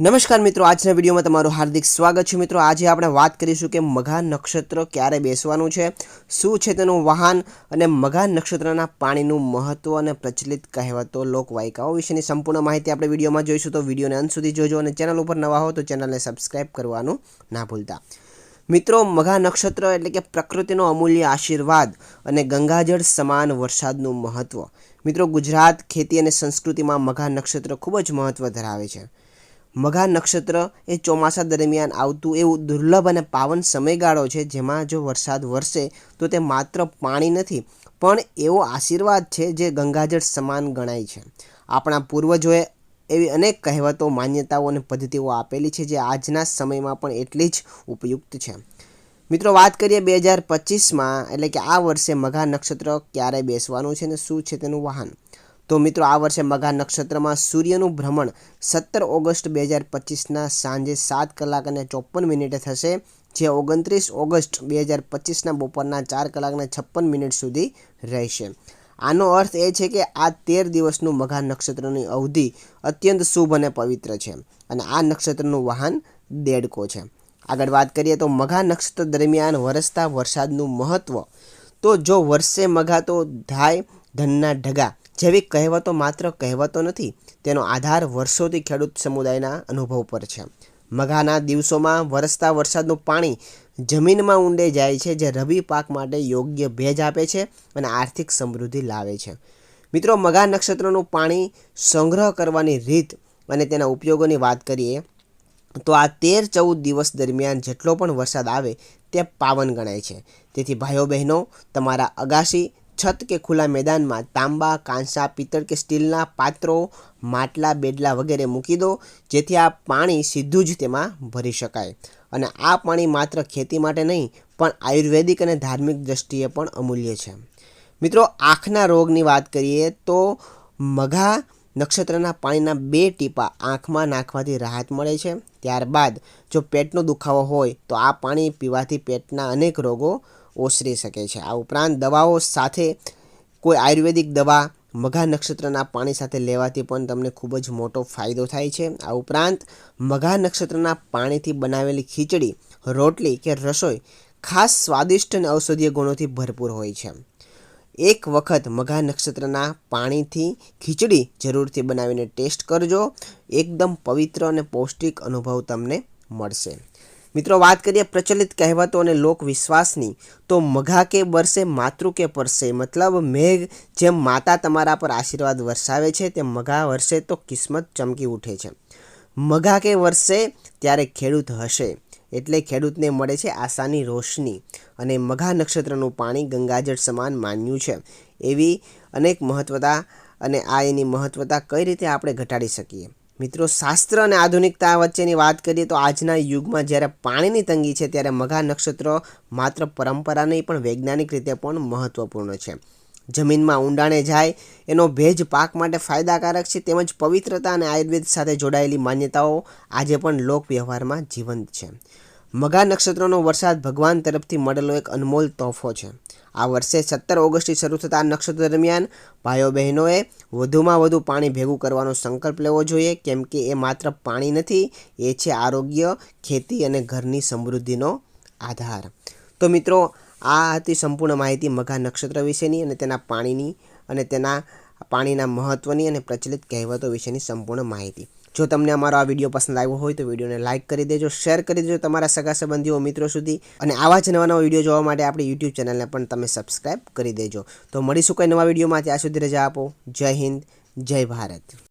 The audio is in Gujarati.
નમસ્કાર મિત્રો, આજના વિડીયોમાં તમારું હાર્દિક સ્વાગત છે. મિત્રો, આજે આપણે વાત કરીશું કે મઘા નક્ષત્ર ક્યારે બેસવાનું છે, શું છે તેનું વાહન અને મઘા નક્ષત્રના પાણીનું મહત્ત્વ અને પ્રચલિત કહેવતો, લોકવાયકાઓ વિશેની સંપૂર્ણ માહિતી આપણે વિડીયોમાં જોઈશું. તો વિડીયોને અંત સુધી જોજો અને ચેનલ ઉપર નવા હો તો ચેનલને સબસ્ક્રાઈબ કરવાનું ના ભૂલતા. મિત્રો, મઘા નક્ષત્ર એટલે કે પ્રકૃતિનો અમૂલ્ય આશીર્વાદ અને ગંગાજળ સમાન વરસાદનું મહત્ત્વ મિત્રો, ગુજરાત ખેતી અને સંસ્કૃતિમાં મઘા નક્ષત્ર ખૂબ જ મહત્ત્વ ધરાવે છે. મઘા નક્ષત્ર એ ચોમાસા દરમિયાન આવતું એવું દુર્લભ અને પાવન સમયગાળો છે, જેમાં જો વરસાદ વરસે તો તે માત્ર પાણી નથી, પણ એવો આશીર્વાદ છે જે ગંગાજળ સમાન ગણાય છે. આપણા પૂર્વજોએ એવી અનેક કહેવતો, માન્યતાઓ અને પદ્ધતિઓ આપેલી છે જે આજના સમયમાં પણ એટલી જ ઉપયુક્ત છે. મિત્રો, વાત કરીએ બે હજાર પચીસમાં, એટલે કે આ વર્ષે મઘા નક્ષત્ર ક્યારે બેસવાનું છે ને શું છે તેનું વાહન? તો મિત્રો, આ વર્ષે મઘા નક્ષત્રમાં સૂર્યનું ભ્રમણ સત્તર ઓગસ્ટ બે હજાર પચીસના સાંજે સાત કલાક અને ચોપન મિનિટે થશે, જે ઓગણત્રીસ ઓગસ્ટ બે હજાર પચીસના બપોરના ચાર કલાકને છપ્પન મિનિટ સુધી રહેશે. આનો અર્થ એ છે કે આ તેર દિવસનું મઘા નક્ષત્રની અવધિ અત્યંત શુભ અને પવિત્ર છે અને આ નક્ષત્રનું વાહન દેડકો છે. આગળ વાત કરીએ તો મઘા નક્ષત્ર દરમિયાન વરસતા વરસાદનું મહત્ત્વ તો જો વર્ષે મઘા તો ધાય, ધનના ઢગા જેવી કહેવતો માત્ર કહેવતો નથી, તેનો આધાર વર્ષોથી ખેડૂત સમુદાયના અનુભવ પર છે. મઘાના દિવસોમાં વરસતા વરસાદનું પાણી જમીનમાં ઊંડે જાય છે, જે રવિ પાક માટે યોગ્ય ભેજ આપે છે અને આર્થિક સમૃદ્ધિ લાવે છે. મિત્રો, મઘા નક્ષત્રનું પાણી સંગ્રહ કરવાની રીત અને તેના ઉપયોગોની વાત કરીએ, તો આ તેર ચૌદ દિવસ દરમિયાન જેટલો પણ વરસાદ આવે તે પાવન ગણાય છે. તેથી ભાઈઓ બહેનો, તમારા અગાશી છત કે ખુલ્લા મેદાનમાં તાંબા, કાંસા, પિત્તળ કે સ્ટીલના પાત્રો, માટલા, બેડલા વગેરે મૂકી દો, જેથી આ પાણી સીધું જ તેમાં ભરી શકાય. અને આ પાણી માત્ર ખેતી માટે નહીં, પણ આયુર્વેદિક અને ધાર્મિક દ્રષ્ટિએ પણ અમૂલ્ય છે. મિત્રો, આંખના રોગની વાત કરીએ તો મઘા નક્ષત્રના પાણીના બે ટીપા આંખમાં નાખવાથી રાહત મળે છે. ત્યારબાદ જો પેટનો દુખાવો હોય, તો આ પાણી પીવાથી પેટના અનેક રોગો ઓસરી શકે છે. આ ઉપરાંત દવાઓ સાથે કોઈ આયુર્વેદિક દવા મઘા નક્ષત્રના પાણી સાથે લેવાથી પણ તમને ખૂબ જ મોટો ફાયદો થાય છે. આ ઉપરાંત મઘા નક્ષત્રના પાણીથી બનાવેલી ખીચડી, રોટલી કે રસોઈ ખાસ સ્વાદિષ્ટ અને ઔષધીય ગુણોથી ભરપૂર હોય છે. એક વખત મઘા નક્ષત્રના પાણીથી ખીચડી જરૂરથી બનાવીને ટેસ્ટ કરજો. એકદમ પવિત્ર અને પૌષ્ટિક અનુભવ તમને મળશે. મિત્રો, વાત કરીએ પ્રચલિત કહેવતો અને લોકવિશ્વાસની, તો મઘા કે બરસે, માતૃ કે પરસે? મતલબ મેઘ જેમ માતા તમારા પર આશીર્વાદ વરસાવે છે, તેમ મઘા વર્ષે તો કિસ્મત ચમકી ઉઠે છે. મઘા કે વરસે ત્યારે ખેડૂત હશે, એટલે ખેડૂતને મળે છે આશાની રોશની અને મઘા નક્ષત્રનું પાણી ગંગાજળ સમાન માન્યું છે. એવી અનેક મહત્વતા અને આ એની મહત્વતા કઈ રીતે આપણે ઘટાડી શકીએ? મિત્રો, શાસ્ત્ર અને આધુનિકતા વચ્ચેની વાત કરીએ તો આજના યુગમાં જ્યારે પાણીની તંગી છે, ત્યારે મઘા નક્ષત્ર માત્ર પરંપરા નહીં, પણ વૈજ્ઞાનિક રીતે પણ મહત્વપૂર્ણ છે. જમીનમાં ઊંડાણે જાય, એનો ભેજ પાક માટે ફાયદાકારક છે, તેમજ પવિત્રતા અને આયુર્વેદ સાથે જોડાયેલી માન્યતાઓ આજે પણ લોક વ્યવહારમાં જીવંત છે. મઘા નક્ષત્રનો વરસાદ ભગવાન તરફથી મળેલો એક અનમોલ તોહફો છે. આ વર્ષે સત્તર ઓગસ્ટથી શરૂ થતા નક્ષત્ર દરમિયાન ભાઈઓ બહેનોએ વધુમાં વધુ પાણી ભેગું કરવાનો સંકલ્પ લેવો જોઈએ. કેમ કે એ માત્ર પાણી નથી, એ છે આરોગ્ય, ખેતી અને ઘરની સમૃદ્ધિનો આધાર. તો મિત્રો, આ હતી સંપૂર્ણ માહિતી મઘા નક્ષત્ર વિશેની અને તેના પાણીની અને તેના પાણીના મહત્ત્વની અને પ્રચલિત કહેવતો વિશેની સંપૂર્ણ માહિતી. જો તમને અમારો આ વીડિયો પસંદ આવ્યો હોય તો વિડીયોને લાઇક કરી દેજો, શેર કરી દેજો તમારા સગા સંબંધીઓ, મિત્રો સુધી, અને આવા જ નવા નવા વીડિયો જોવા માટે આપણી યુટ્યુબ ચેનલને પણ તમે સબસ્ક્રાઇબ કરી દેજો. તો મળીશું કોઈ નવા વિડીયોમાં ત્યાં સુધી રજા આપો. જય હિન્દ, જય ભારત.